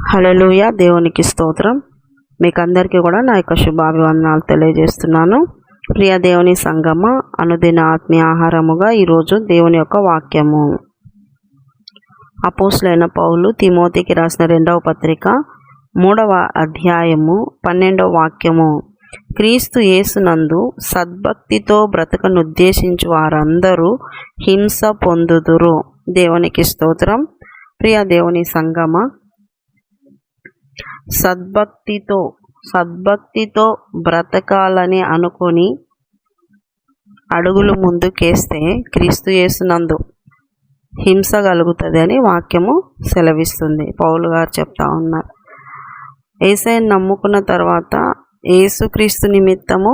హలలుయ దేవునికి స్తోత్రం. మీకు అందరికీ కూడా నా యొక్క శుభాభివందనాలు తెలియజేస్తున్నాను. ప్రియ దేవుని సంగమ అనుదిన ఆత్మీయ ఆహారముగా ఈరోజు దేవుని యొక్క వాక్యము. అపోసులైన పౌలు తిమోతికి రాసిన రెండవ పత్రిక మూడవ అధ్యాయము పన్నెండవ వాక్యము. క్రీస్తు యేసునందు సద్భక్తితో బ్రతకనుద్దేశించు వారందరూ హింస పొందుదురు. దేవునికి స్తోత్రం. ప్రియ దేవుని సంగమ సద్భక్తితో సద్భక్తితో బ్రతకాలని అనుకొని అడుగులు ముందుకేస్తే క్రీస్తు చేసినందు హింస కలుగుతుంది అని వాక్యము సెలవిస్తుంది. పౌలు గారు చెప్తా ఉన్నారు. ఏసైని నమ్ముకున్న తర్వాత ఏసుక్రీస్తు నిమిత్తము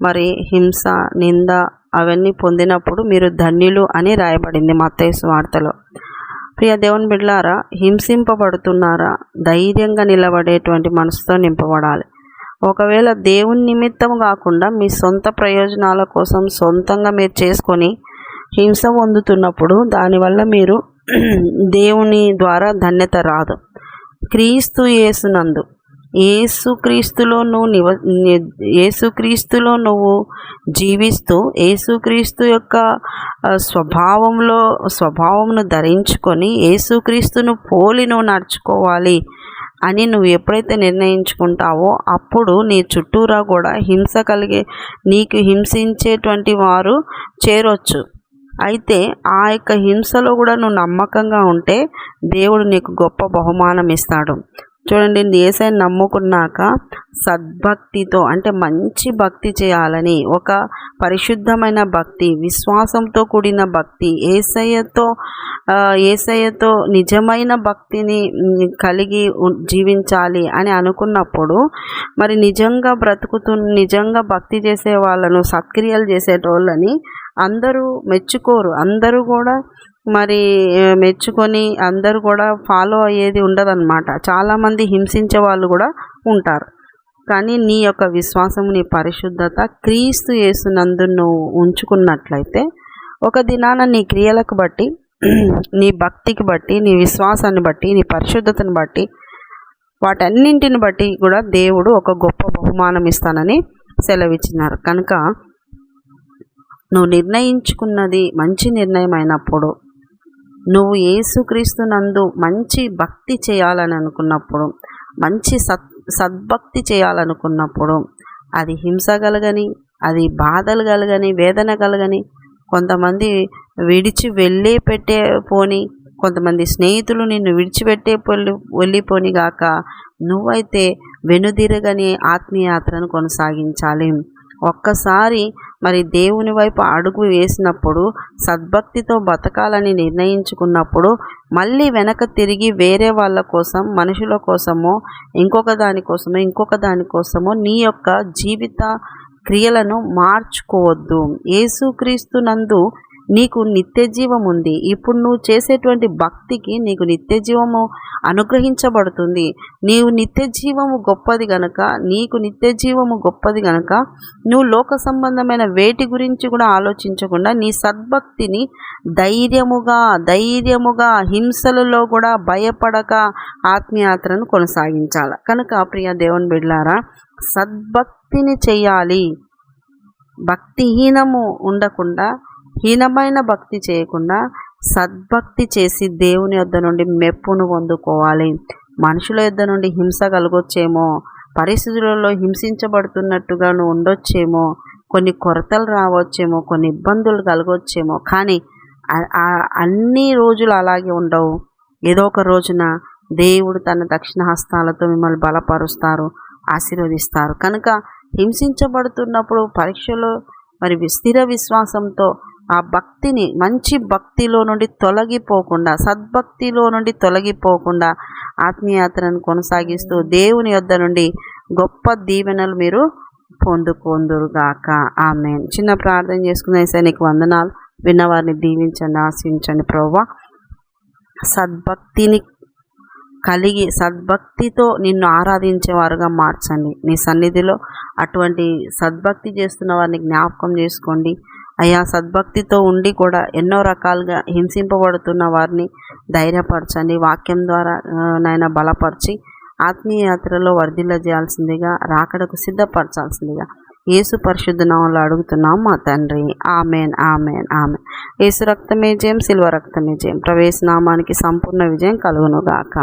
మరి హింస నింద అవన్నీ పొందినప్పుడు మీరు ధన్యులు అని రాయబడింది మత్తేసు వార్తలో. ప్రియ దేవుని బిడ్లారా హింసింపబడుతున్నారా ధైర్యంగా నిలబడేటువంటి మనసుతో నింపబడాలి. ఒకవేళ దేవుని నిమిత్తం కాకుండా మీ సొంత ప్రయోజనాల కోసం సొంతంగా మీరు చేసుకొని హింస పొందుతున్నప్పుడు దానివల్ల మీరు దేవుని ద్వారా ధన్యత రాదు. క్రీస్తు యేసునందు ఏసుక్రీస్తులో నువ్వు నివ ఏసుక్రీస్తులో నువ్వు జీవిస్తూ ఏసుక్రీస్తు యొక్క స్వభావంలో స్వభావంను ధరించుకొని ఏసుక్రీస్తును పోలి నువ్వు నడుచుకోవాలి అని నువ్వు ఎప్పుడైతే నిర్ణయించుకుంటావో అప్పుడు నీ చుట్టూరా కూడా హింస కలిగే నీకు హింసించేటువంటి వారు చేరొచ్చు. అయితే ఆ యొక్క హింసలో కూడా నువ్వు నమ్మకంగా ఉంటే దేవుడు నీకు గొప్ప బహుమానం ఇస్తాడు చూడండి ఏసైని నమ్ముకున్నాక సద్భక్తితో అంటే మంచి భక్తి చేయాలని ఒక పరిశుద్ధమైన భక్తి విశ్వాసంతో కూడిన భక్తి ఏసయ్యతో ఏసయ్యతో నిజమైన భక్తిని కలిగి జీవించాలి అని అనుకున్నప్పుడు మరి నిజంగా బ్రతుకుతూ నిజంగా భక్తి చేసే వాళ్ళను సత్క్రియలు చేసేటోళ్ళని అందరూ మెచ్చుకోరు. అందరూ కూడా మరి మెచ్చుకొని అందరూ కూడా ఫాలో అయ్యేది ఉండదన్నమాట. చాలామంది హింసించే వాళ్ళు కూడా ఉంటారు. కానీ నీ యొక్క విశ్వాసం నీ పరిశుద్ధత క్రీస్తు యేసునందు నువ్వు ఉంచుకున్నట్లయితే ఒక దినాన నీ క్రియలకు బట్టి నీ భక్తికి బట్టి నీ విశ్వాసాన్ని బట్టి నీ పరిశుద్ధతను బట్టి వాటన్నింటిని బట్టి కూడా దేవుడు ఒక గొప్ప బహుమానం ఇస్తానని సెలవిచ్చినారు. కనుక నువ్వు నిర్ణయించుకున్నది మంచి నిర్ణయం అయినప్పుడు నువ్వు ఏసుక్రీస్తు నందు మంచి భక్తి చేయాలని అనుకున్నప్పుడు మంచి సత్ సద్భక్తి చేయాలనుకున్నప్పుడు అది హింస కలగని అది బాధలు కలగని వేదన కలగని కొంతమంది విడిచి వెళ్ళే పెట్టే పోని కొంతమంది స్నేహితులు నిన్ను విడిచిపెట్టే పొల్లి వెళ్ళిపోని గాక నువ్వైతే వెనుదిరగని ఆత్మీయాత్రను కొనసాగించాలి. ఒక్కసారి మరి దేవుని వైపు అడుగు వేసినప్పుడు సద్భక్తితో బతకాలని నిర్ణయించుకున్నప్పుడు మళ్ళీ వెనక తిరిగి వేరే వాళ్ళ కోసం మనుషుల కోసమో ఇంకొక దానికోసమో ఇంకొక దానికోసమో నీ యొక్క జీవిత క్రియలను మార్చుకోవద్దు. ఏసుక్రీస్తు నందు నీకు నిత్య జీవం ఉంది. ఇప్పుడు నువ్వు చేసేటువంటి భక్తికి నీకు నిత్య జీవము అనుగ్రహించబడుతుంది. నీవు నిత్య జీవము గొప్పది గనక నీకు నిత్య జీవము గొప్పది గనక నువ్వు లోక సంబంధమైన వేటి గురించి కూడా ఆలోచించకుండా నీ సద్భక్తిని ధైర్యముగా ధైర్యముగా హింసలలో కూడా భయపడక ఆత్మీయాత్రను కొనసాగించాలి. కనుక ప్రియ దేవుని బిడ్లారా సద్భక్తిని చేయాలి. భక్తిహీనము ఉండకుండా హీనమైన భక్తి చేయకుండా సద్భక్తి చేసి దేవుని యొద్ద నుండి మెప్పును పొందుకోవాలి. మనుషుల యొద్ద నుండి హింస కలగొచ్చేమో పరిస్థితులలో హింసించబడుతున్నట్టుగా నువ్వు ఉండొచ్చేమో కొన్ని కొరతలు రావచ్చేమో కొన్ని ఇబ్బందులు కలగొచ్చేమో కానీ అన్ని రోజులు అలాగే ఉండవు. ఏదో ఒక రోజున దేవుడు తన దక్షిణ హస్తాలతో మిమ్మల్ని బలపరుస్తారు ఆశీర్వదిస్తారు. కనుక హింసించబడుతున్నప్పుడు పరీక్షలో మరి స్థిర విశ్వాసంతో ఆ భక్తిని మంచి భక్తిలో నుండి తొలగిపోకుండా సద్భక్తిలో నుండి తొలగిపోకుండా ఆత్మీయాత్రను కొనసాగిస్తూ దేవుని యొద్ద నుండి గొప్ప దీవెనలు మీరు పొందుకొందురుగాక. ఆమె చిన్న ప్రార్థన చేసుకునే నీకు వందనాలు. విన్నవారిని దీవించండి ఆశించండి ప్రవ్వా. సద్భక్తిని కలిగి సద్భక్తితో నిన్ను ఆరాధించేవారుగా మార్చండి. నీ సన్నిధిలో అటువంటి సద్భక్తి చేస్తున్న వారిని జ్ఞాపకం చేసుకోండి. అయ్యా సద్భక్తితో ఉండి కూడా ఎన్నో రకాలుగా హింసింపబడుతున్న వారిని ధైర్యపరచండి. వాక్యం ద్వారా నాయన బలపరిచి ఆత్మీయ యాత్రలో వర్ధిల్ల చేయాల్సిందిగా రాకడకు సిద్ధపరచాల్సిందిగా యేసు పరిశుద్ధ నామంలో అడుగుతున్నాం మా తండ్రి. Amen amen amen. యేసు రక్తమే జయం సిల్వ రక్తమే జయం. ప్రవేశ నామానికి సంపూర్ణ విజయం కలుగును గాక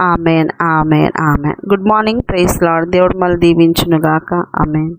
amen amen amen. Good morning praise Lord దేవుడు మళ్ళీ దీవించునుగాక. ఆమెన్.